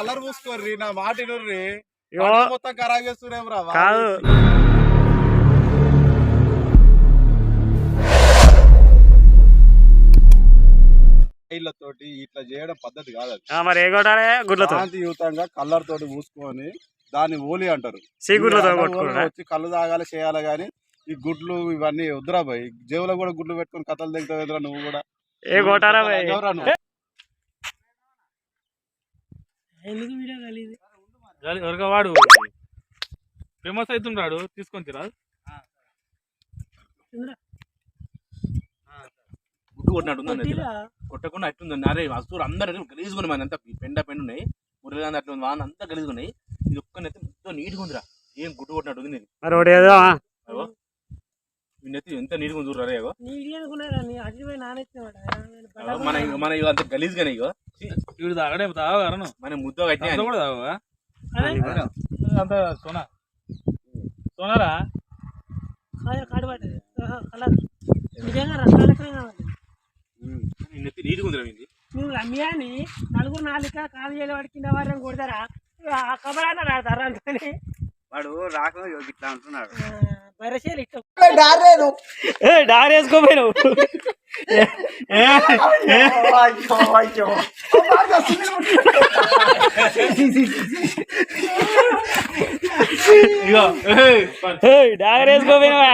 Colour పూసుకోర్రి నా మాట పంట మొత్తం ఖరాబ్ చేస్తున్నాం రా కాదు. తోటి ఇట్లా చేయడం పద్ధతి కాదు మరి ఏ కొట్టాలి గుడ్లతో. శాంతియుతంగా కలర్ తోటి పూసుకొని దాన్ని ఓలి అంటారు. వచ్చి కళ్ళు తాగాలి చేయాలి గాని ఈ గుడ్లు ఇవన్నీ వద్దురా బాయ్. జేబులో కూడా గుడ్లు పెట్టుకొని కథలు దిగుతావు నువ్వు కూడా. ఏ కొట్టారా భయ్ ఎవరా నువ్వు? ఎవరిగా వాడు ఫేమస్ అవుతుంటాడు తీసుకొని తిరా. గుడ్డు కొట్టినట్టు. కొట్టకుండా అట్టుంది అరే వస్తువులు అందరూ గలీజుకుని మన అంతా. పెండ పెండు ఉన్నాయి. మురళి అట్లా ఉంది వాన అంతా గలీజుకున్నాయి ఇది ఒక్కనైతే మొత్తం నీట్గా ఉందిరా. ఏం గుడ్డు కొట్టినట్టు ఉంది నేను మరి ఒకటి ఏదో ఎంత నీట్గా ఉంది చూడరా మన మన ఇగో అంత గలీజ్గానే ఇగో. వీడు తాగడే తాగను మన ముద్ద కూడా తాగవా? అంత సోనా. సోనారా? రమ్యాని నలుగురు నాలుక కాలు చేయలు వాడి కింద వారిని కొడతారా? కబరాన్న ఆడతారా అంతని? వాడు రాక ఇట్లా అంటున్నాడు. బరసేలు ఇష్టం ఏ డార్ వేసుకోపోయినావు ఇగో ఏయ్, పర్- ఏ డార్ వేసుకోపోయినావా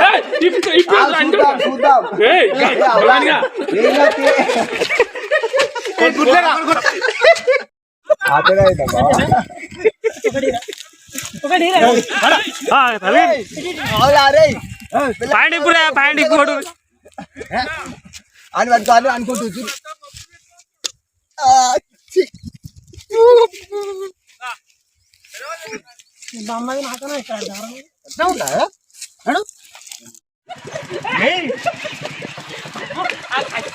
ఏయ్, ఇప్పుడు- ఇప్పుడు అంటే- ఏయ్, బలానిగా. ఒకటి ఆ, తగిలింది. పాయింట్ ఇప్పుడు పాయింట్ ఇప్పుడు అని పట్టుకో అని అనుకుంటూ చూడు బొమ్మది మాత్రమే ఇక్కడ బలమైందారా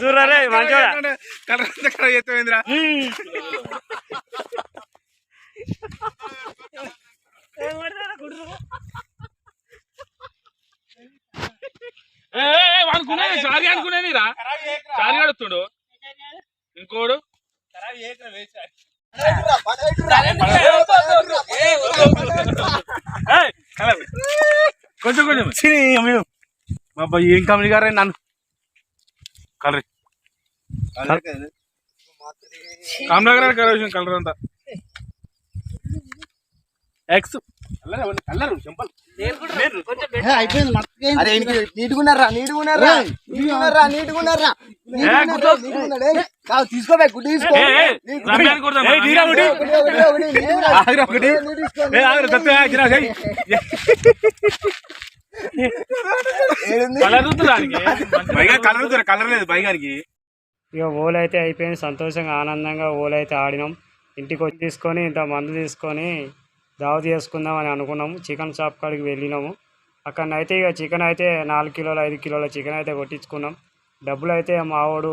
చూడరే మంచోడా? కలర్ ఏయ్, అనుకునేది చారి అనుకునేది రా చారి ఆడుతుండు ఇంకోడు? కలర్. కొంచెం కొంచెం. బాబా ఏం కంపెనీ గారే నన్ను? కలర్ కామరా గారు కలర్ కలర్ అంతా. ఎక్స్ కలర్ సింపుల్. అరే నీటుకున్నారా నీటుకున్నారా నీటుకున్నారా నీటుకున్నారా తీసుకోబే గుడ్డు తీసుకో. రమ్యాన్ని కొడదాం ఒకటి, ఒకటి, ఒకటి, నీటుకున్నారా? ఆగురా, ఒకటి. నీటు తీసుకో. ఏ ఆగ్ర తత్వ ఆగిరా జై ఏడుంది? కలర్ దానికి. పైగా కలర్ వద్దురా కలర్ లేదు పైగానికి. ఇక ఓలు అయితే అయిపోయింది సంతోషంగా ఆనందంగా ఓలు అయితే ఆడినాం. ఇంటికి వచ్చి తీసుకొని ఇంత మందు తీసుకొని దావత్ చేసుకుందాం అని అనుకున్నాము. చికెన్ షాప్ కాడికి వెళ్ళినాము. అక్కడనైతే ఇక చికెన్ అయితే నాలుగు కిలోల ఐదు కిలోల చికెన్ అయితే కొట్టించుకున్నాం. డబ్బులు అయితే మావాడు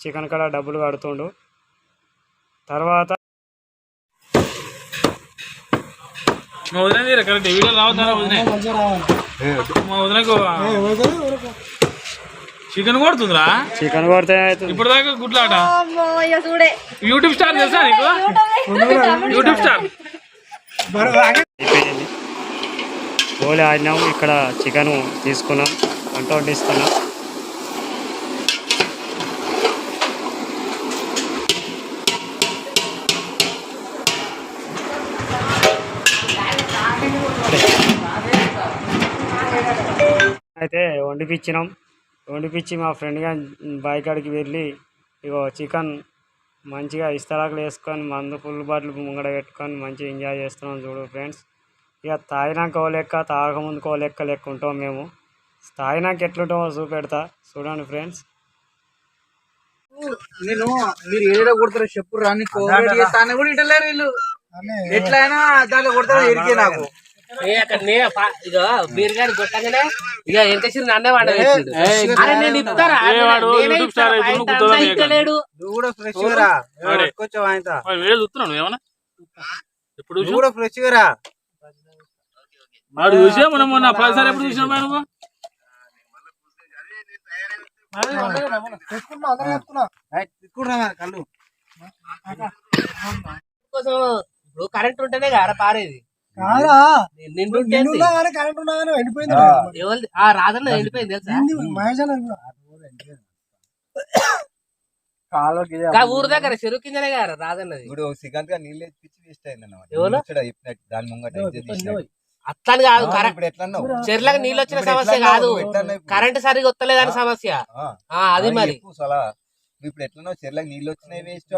చికెన్ కాడ డబ్బులు కడుతుండు. తర్వాత మా వదిన కరెక్ట్ వీడియో రావద్దారా వదిన? మా వదినకు చికెన్ కొడుతుందిరా? చికెన్ కొడితే ఇప్పుడు దాకా గుడ్లాట? యూట్యూబ్ స్టార్ తెలుసా నీకు? YouTube star. అయిపోయింది. ఓలే ఆడినాము ఇక్కడ చికెన్ తీసుకున్నాం వంట వడ్డిస్తున్నాం. అయితే వండిపించినాం వండిపించి మా ఫ్రెండ్గా బాయ్ కాడికి వెళ్ళి ఇగో చికెన్ మంచిగా ఇస్తరాకులు వేసుకొని మందు ఫుల్ బాటిల్ ముంగడ పెట్టుకొని మంచిగా ఎంజాయ్ చేస్తున్నాం చూడు ఫ్రెండ్స్. ఇక తాగినాక ఓ లెక్క తాగకముందుకు ఓ లెక్క లెక్క ఉంటాం మేము. తాగినాక ఎట్లుంటామో చూపెడతా. చూడండి ఫ్రెండ్స్. నేను మీరు ఏదో కొడతారో చెప్పు రాని కూడా ఇంటలేరు వీళ్ళు. ఎట్లయినా దాంట్లో కొడతారో ఇరికే నాకు. ఏ అక్కడ నే పా- ఇగో బీర్ గారి కొట్టగానే ఇక ఎంత చిరు నన్నే వాడు అరే నేను ఇస్తారా? స్టార్ ఆయన నువ్వు కూడా ఫ్రెష్గా వాడే. పట్టుకొచ్చావు ఆయనతో? వీడియో చూస్తున్నాను ఏమన్నా? ఎప్పుడు నువ్వు కూడా ఫ్రెష్గా వాడు చూసే మనం మొన్న పదిసారి ఎప్పుడు చూసినా నువ్వు? కళ్ళు. కోసం ఇప్పుడు కరెంట్ ఉంటేనే కదా పారేది. కరెంట్ ఉన్నా ఆ. తెలుసా? మహేష్ అన్న ఊరు దగ్గర చెరువు కిందనే కదా రాజన్నది. ఇప్పుడు శ్రీకాంత్గా నీళ్ళు పిచ్చి వేస్ట్ అయింది అన్నమాట దాని ముంగట. అట్లని కాదు చెర్లకు నీళ్ళు వచ్చిన సమస్య కాదు? కరెంట్ సరిగా వస్తలేదని సమస్య. అది మరి. ఇప్పుడు ఎట్లా చెర్లకు నీళ్ళు వచ్చినాయి వేస్ట్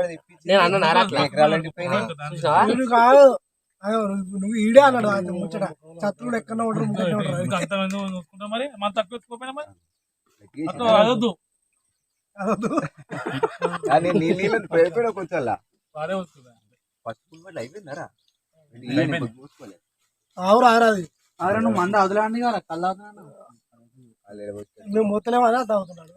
నేను అట్లా? ఎకరాలు ఎండిపోయినాయి? నువ్వు ఈడే అన్నాడు ఆయన ముచ్చట. శత్రువుడు ఎక్కడ ఉంటారు ఉంటారు మరి? మన తక్కువ ఎత్తుకోపోయినా మరి? అదొద్దు. కొంచెం అలా? బాగా వస్తుంది? పసుపు పట్ల అయిపోయిందరా అయిపోయింది. చూసుకోలే ఆవురా ఆరాది అరే నువ్వు మంద వదలండి కదా కళ్ళు. మేము మొత్తలేమని తాగుతున్నాడు.